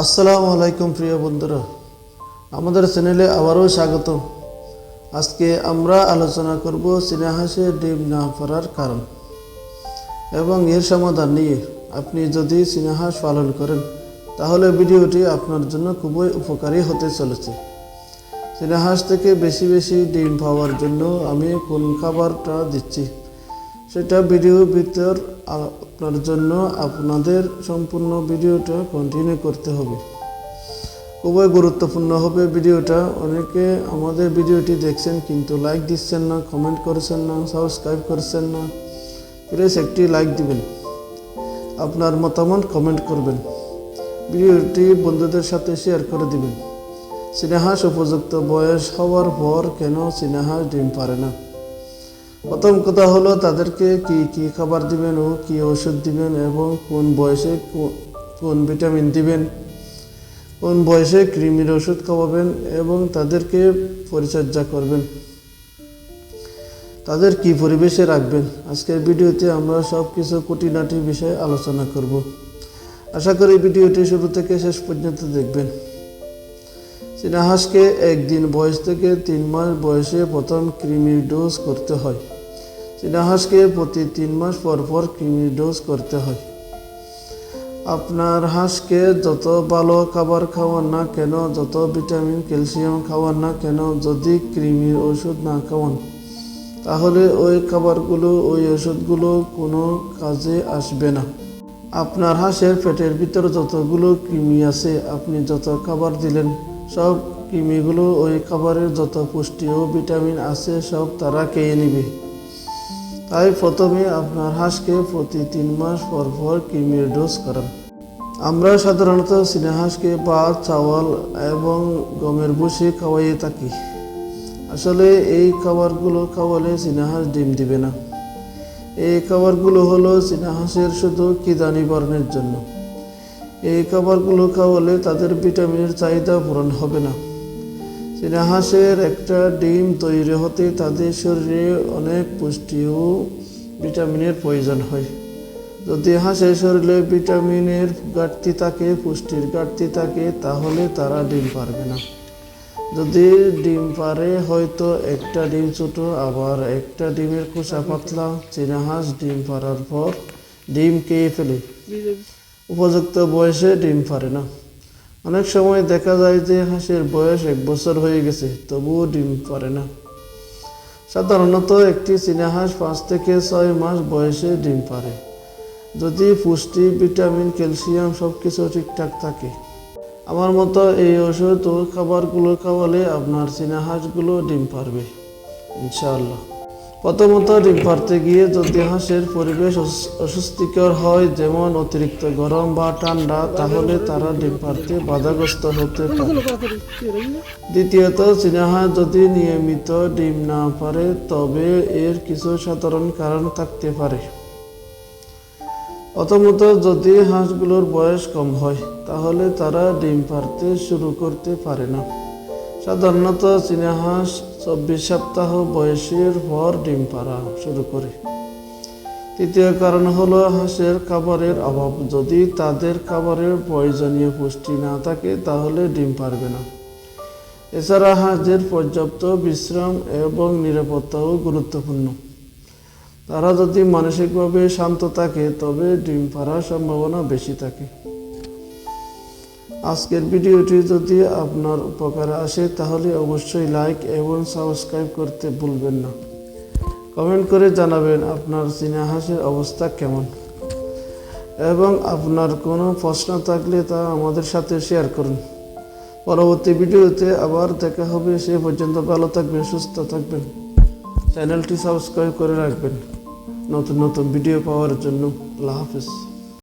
আসসালামু আলাইকুম প্রিয় বন্ধুরা। আমাদের চ্যানেলে আবারও স্বাগত আজকে আমরা আলোচনা করব চীনাহাসে ডিম না পড়ার কারণ এবং এর সমাধান নিয়ে। আপনি যদি চীনাহাঁস পালন করেন, তাহলে ভিডিওটি আপনার জন্য খুবই উপকারী হতে চলেছে। চীনাহাঁস থেকে বেশি বেশি ডিম পাওয়ার জন্য আমি কোন খাবারটা দিচ্ছি? সেটা ভিডিও ভিতর আপনার জন্য আপনাদের সম্পূর্ণ ভিডিওটা কন্টিনিউ করতে হবে। খুবই গুরুত্বপূর্ণ হবে ভিডিওটা। অনেকে আমাদের ভিডিওটি দেখছেন কিন্তু লাইক দিচ্ছেন না কমেন্ট করছেন না সাবস্ক্রাইব করছেন না প্লিজ একটি লাইক দিবেন। আপনার মতামত কমেন্ট করবেন। ভিডিওটি বন্ধুদের সাথে শেয়ার করে দিবেন। সিনেহাস উপযুক্ত বয়স হওয়ার পর কেন সিনেহাস ডিম পারে না? প্রথম কথা হলো তাদেরকে কি কি খাবার দিবেন ও কি ওষুধ দিবেন এবং কোন বয়সে কোন ভিটামিন দিবেন? কোন বয়সে কৃমির ওষুধ খাওয়াবেন এবং তাদেরকে পরিচর্যা করবেন? তাদের কি পরিবেশে রাখবেন? আজকের ভিডিওতে আমরা সব কিছু খুঁটিনাটি বিষয়ে আলোচনা করব। আশা করি ভিডিওটি শুরু থেকে শেষ পর্যন্ত দেখবেন। চীনাহাঁসকে একদিন বয়স থেকে তিন মাস বয়সে প্রথম কৃমির ডোজ করতে হয়। চীনাহাঁসকে প্রতি তিন মাস পর পর কৃমির ডোজ করতে হয়। আপনার হাঁসকে যত ভালো খাবার খাওয়ান না কেন, যত ভিটামিন, ক্যালসিয়াম খাওয়ান না কেন, যদি কৃমির ওষুধ না খাওয়ান, তাহলে ওই খাবারগুলো, ওই ওষুধগুলো কোনো কাজে আসবে না। আপনার হাঁসের পেটের ভিতর যতগুলো কৃমি আছে, আপনি যত খাবার দিলেন, সব কৃমিগুলো ওই খাবারের যত পুষ্টি ও ভিটামিন আছে, সব তারা খেয়ে নিবে। তাই প্রথমে আপনার হাঁসকে প্রতি তিন মাস পর পর কৃমির ডোজ করান। আমরা সাধারণত হাঁসকে ভাত চাওয়াল এবং গমের ভুসি খাওয়াইয়ে থাকি। আসলে এই খাবারগুলো খাওয়ালে হাঁস ডিম দিবে না। এই খাবারগুলো হলো হাঁসের শুধু কিদা নিবারণের জন্য। এই খাবারগুলো খাওয়ালে তাদের ভিটামিনের চাহিদা পূরণ হবে না। হাঁসের একটা ডিম তৈরি হতে তাদের শরীরে অনেক পুষ্টি ও ভিটামিনের প্রয়োজন হয়। যদি হাঁসের শরীরে ভিটামিনের ঘাটতি থাকে, পুষ্টির ঘাটতি থাকে, তাহলে তারা ডিম পারবে না। যদি ডিম পারে, হয়তো একটা ডিম ছোট, আবার একটা ডিমের খোসা পাতলা। চীনা হাঁস ডিম পারার পর ডিম খেয়ে ফেলে। উপযুক্ত বয়সে ডিম পারে না। অনেক সময় দেখা যায় যে হাঁসের বয়স এক বছর হয়ে গেছে, তবুও ডিম পারে না। সাধারণত একটি চীনা হাঁস পাঁচ থেকে ছয় মাস বয়সে ডিম পারে। যদি পুষ্টি, ভিটামিন, ক্যালসিয়াম সব কিছু ঠিকঠাক থাকে। আমার মতো এই ওষুধ ও খাবারগুলো খাওয়ালে আপনার চীনা হাঁসগুলো ডিম পারবে, ইনশাআল্লাহ। প্রথমত ডিম পারতে গিয়ে যদি হাঁসের পরিবেশ অস্বস্তিকর হয়, যেমন অতিরিক্ত গরম বা ঠান্ডা, তাহলে তারা ডিম পারতে বাধাগ্রস্ত হতে পারে। দ্বিতীয়ত চীনাহাঁস যদি নিয়মিত ডিম না পারে, তবে এর কিছু সাধারণ কারণ থাকতে পারে। প্রথমত, যদি হাঁসগুলোর বয়স কম হয়, তাহলে তারা ডিম পারতে শুরু করতে পারে না। সাধারণত চীনা হাঁস চব্বিশ সপ্তাহ বয়সের পর ডিম পাড়া শুরু করে। তৃতীয় কারণ হলো হাঁসের খাবারের অভাব। যদি তাদের খাবারের প্রয়োজনীয় পুষ্টি না থাকে, তাহলে ডিম পারবে না। এছাড়া হাঁসদের পর্যাপ্ত বিশ্রাম এবং নিরাপত্তাও গুরুত্বপূর্ণ। তারা যদি মানসিকভাবে শান্ত থাকে, তবে ডিম পাড়ার সম্ভাবনা বেশি থাকে। আজকের ভিডিওটি যদি আপনার উপকারে আসে, তাহলে অবশ্যই লাইক এবং সাবস্ক্রাইব করতে ভুলবেন না। কমেন্ট করে জানাবেন আপনার চীনাহাসের অবস্থা কেমন। এবং আপনার কোনো প্রশ্ন থাকলে তা আমাদের সাথে শেয়ার করুন। পরবর্তী ভিডিওতে আবার দেখা হবে। সে পর্যন্ত ভালো থাকবেন, সুস্থ থাকবেন। চ্যানেলটি সাবস্ক্রাইব করে রাখবেন। নতুন নতুন ভিডিও পাওয়ার জন্য। আল্লাহ হাফিজ।